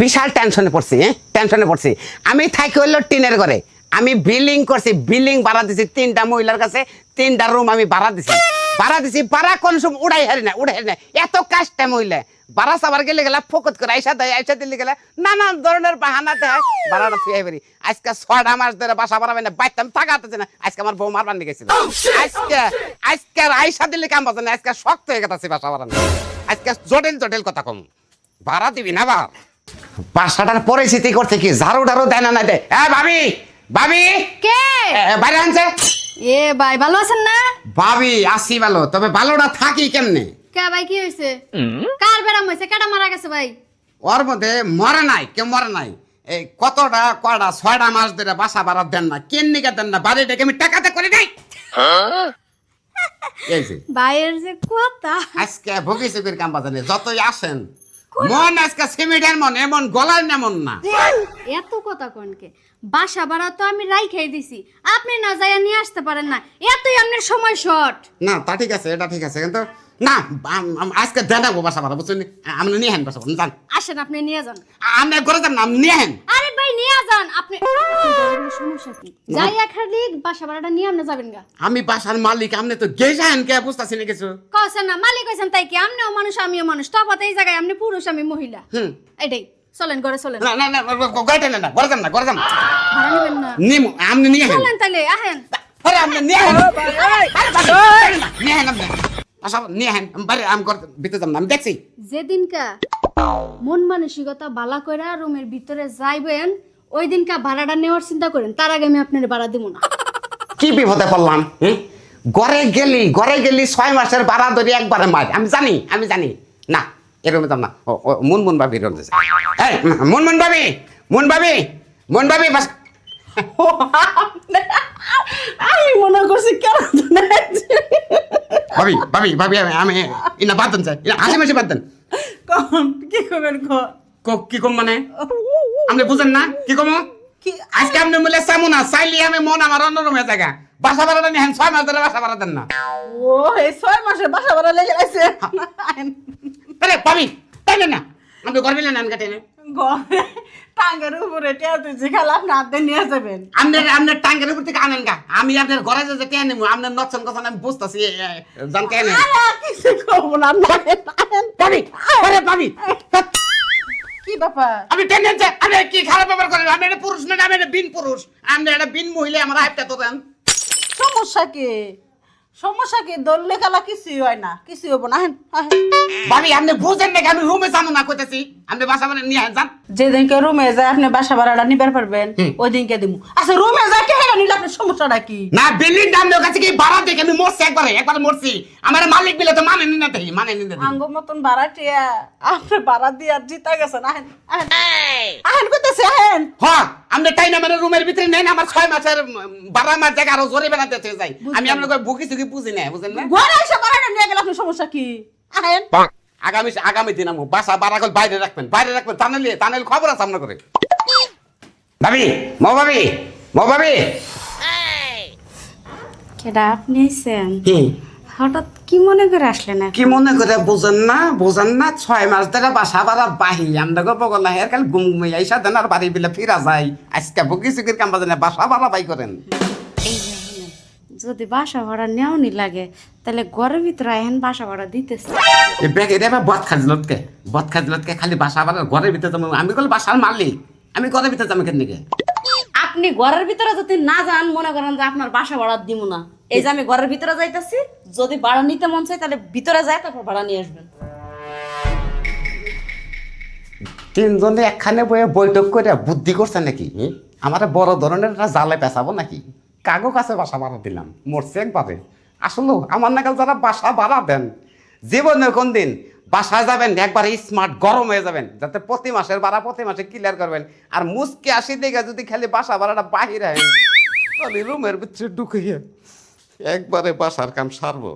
বিশাল টেনশনে পড়ছি হ্যাঁ? টেনশনে পড়ছি। আমি থাকি হইল টিনের ঘরে। আমি বিল্ডিং করছি বিল্ডিং ভাড়া দিছি তিনটা মহিলার কাছে তিনটা রুম আমি ভাড়া দিছি। ভাড়া দিছি ভাড়া কোন সময় উড়াই হারি না উড়াই হারি না। এত কাজটা মহিলা। ভাড়া সাবার গেলে গেলা ফোকত করে আইসা দেয় আইসা দিলে গেলে নানান ধরনের বাহানা দেয়। ভাড়াটা থুয়ে পারি আজকে ছয়টা মাস ধরে বাসা বাড়াবে না বাইতাম থাকা থাকাতে না। আজকে আমার বউ মারবার নিয়ে গেছিল। আজকে আজকে আর আইসা দিলে কাম বাজে না আজকে শক্ত হয়ে গেছে বাসা বাড়ানো আজকে জটিল জটিল কথা কম। ভাড়া দিবি না বা? বাসাটার পরিস্থিতি করছে কি? ঝাড়ু টাড়ু দেয় না না দেয়? ভাবি! ভাবি! কে? এ, বাইরে আনছে? এ ভাই ভালো আছেন না? ভাবি আসি ভালো। তবে ভালোটা থাকি কেমনে? কে ভাই কি হয়েছে? কার বেড়াম হয়েছে? কেটা মারা গেছে ভাই? ওর মধ্যে মরে নাই কেউ মরে নাই। এই কতটা কয়টা ছয়টা মাস ধরে বাসা ভাড়া দেন না কেন নিকে দেন না? বাড়িটাকে আমি টাকাতে করে নাই এই যে। ভাইয়ের যে কথা। আজকে ভুগি চুকির কাম বাজানে যতই আসেন মন আজকে সিমেন্টের মন এমন গলার নেমন না। এত কথা কনকে বাসা ভাড়া তো আমি রাই খেয়ে দিছি। আপনি না যাইয়া নিয়ে আসতে পারেন না। এতই আপনার সময় শর্ট। না তা ঠিক আছে এটা ঠিক আছে কিন্তু না আজকে দেনাবো বাসা ভাড়া বুঝছেন আপনি নিয়ে হেন বাসা যান। আসেন আপনি নিয়ে যান। আমরা করে যান না নিয়ে হেন আরে ভাই নিয়ে যান। আপনি সমস্যা কি যাইয়া খালি বাসা ভাড়াটা নিয়ে আপনি যাবেন গা। আমি বাসার মালিক আপনি তো কে বুঝতেছি না কিছু? কছেন না মালিক হয়েছেন তাই কি? আপনিও মানুষ আমিও মানুষ। তফাৎ এই জায়গায় আপনি পুরুষ আমি মহিলা। হুম। এটাই। চলেন ঘরে চলেন। না না না গড়ে না গড়ে যান না গড়ে যান। ভাড়া নেবেন না। নিমু আপনি নিয়ে হেন চলেন তাহলে আহেন। আরে আপনি নিয়ে হেন আরে বাসা, নিয়ে হেন আপনি। বাসা নিয়ে হেন বাইরে আমি করতে ভিতরে যাম না আমি দেখছি। যেদিনকা মন মানসিকতা বালা কইরা রুমের ভিতরে যাইবেন ওই দিনকা ভাড়াটা নেওয়ার চিন্তা করেন তার আগে আমি আপনার ভাড়া দিব না। কি বিপদে পড়লাম হুম? ঘরে গেলি ঘরে গেলি ছয় মাসের ভাড়া ধরে একবারে মার। আমি জানি আমি জানি। না এরকম যাম না। ও ও, মুনমুন ভাবি এরকম। এই মুনমুন ভাবি মুন ভাবি মুন ভাবি বাস। আমি মনে করছি কেন ভাবি ভাবি ভাবি আমি আমি ইনা বাদ দেন ইনা হাসি মাসি বাদ দেন। কখন কি করবেন ক ক- কি কম মানে? আপনি বুঝেন না? কি কম? আজকে আপনি বলে চামু না চাইলি আমি মন আমার অন্যরকম হয়ে জায়গা। বাসা ভাড়াটা নিয়ে ছয় মাস ধরে বাসা ভাড়া দেন না। ও এই ছয় মাসে বাসা ভাড়া লেগে আছে। আরে ভাবি তাই না? আপনি করবেন না নান কাটে না টাঙ্গের উপরে টেয়া তুলছি খালি আপনি হাতে নিয়ে যাবেন। আপনার আপনার টাঙ্গের উপর থেকে আনেন গা। আমি আপনার ঘরে যে কে নেব আপনার নচ্ছন কথা আমি বুঝতেছি জান কে নেন আরে আর কিছু করব না আপনি আহেন, আহেন। পাবি আরে পাবি। কি ব্যাপার? আপনি টেনেন যে কি খারাপ ব্যাপার করেন আপনি একটা পুরুষ না আমি একটা বিন পুরুষ। আপনি একটা বিন মহিলা আমার হাইপটা তো দেন। সমস্যা কি? সমস্যা কি? দললে কিছুই হয় না কিছুই হব না। আহেন, আহেন। ভাবি আপনি বুঝেন নাকি? আমি রুমে যাব না কইতেছি। আপনি বাসা ভাড়া নিয়ে যান। যেদিনকে রুমে যায় আপনি বাসা ভাড়াটা নিবার পারবেন ওই দিনকে দিব আচ্ছা রুমে যায় কে হেরা নিলে আপনার সমস্যাটা কি? না বিল্ডিং দাম লোক কাছে কি ভাড়া দেখে আমি মরছি একবারে একবার মরছি। আমার মালিক বিলে তো মানে নিনা দেই মানে নিনা দেই। আঙ্গ মতন ভাড়া টিয়া আপনি ভাড়া দিয়ে আর জিতা গেছেন আহেন আহেন আহেন কইতেছে আহেন। হ্যাঁ আপনি তাই না মানে রুমের ভিতরে নেন আমার ছয় মাসের বারো মাস জায়গা আরও জোরে বেড়াতে যাই। আমি আপনাকে বুকি চুকি বুঝি না বুঝেন না? ঘরে এসে ভাড়াটা নিয়ে গেলে আপনার সমস্যা কি? আহেন। আগামী আগামী দিন আমি বাসা বাড়া করে বাইরে রাখবেন বাইরে রাখবেন তানালে তানালে খবর আছে আপনার করে ভাবি মো ভাবি ভাবি কেডা আপনি আইছেন? কি? হঠাৎ কি মনে করে আসলেন কি মনে করে? বুঝেন না বুঝেন না ছয় মাস ধরে বাসা বাড়া বাহি। আমরা গল্প করলাম এর কাল গুম গুমে আইসা দেন আর বাড়ি বিলে ফিরা যায়। আজকে বুকি চুকির কাম বাজে বাসা বাই করেন। যদি বাসা ভাড়া নেওয়ানি লাগে তাহলে ঘরের ভিতরে এখন বাসা ভাড়া দিতেছে। এই ব্যাগ এটা এবার বদ খাজলতকে বদ খাজলতকে খালি বাসা বাড়া ঘরের ভিতরে যাব আমি কল বাসার মালিক। আমি ঘরের ভিতরে যাব কেন আপনি ঘরের ভিতরে যদি না যান, মনে করেন যে আপনার বাসা ভাড়া দিব না। এই যে আমি ঘরের ভিতরে যাইতেছি, যদি ভাড়া নিতে মন চাই তাহলে ভিতরে যায়, তারপর ভাড়া নিয়ে আসবেন। তিনজনে একখানে বয়ে বৈঠক করে বুদ্ধি করছে নাকি? আমার বড় ধরনের একটা জালে পেঁচাবো নাকি? কাগো কাছে বাসা ভাড়া দিলাম, মরছে একবারে। আসলে, আমার নাকাল যারা বাসা ভাড়া দেন, জীবনে কোন দিন বাসায় যাবেন, একবারে স্মার্ট গরম হয়ে যাবেন, যাতে প্রতি মাসের ভাড়া প্রতি মাসে ক্লিয়ার করবেন। আর মুসকে আসি দেখে যদি খালি বাসা ভাড়াটা বাহির হয় রুমের ভিতরে ঢুকিয়ে একবারে বাসার কাম সারবো।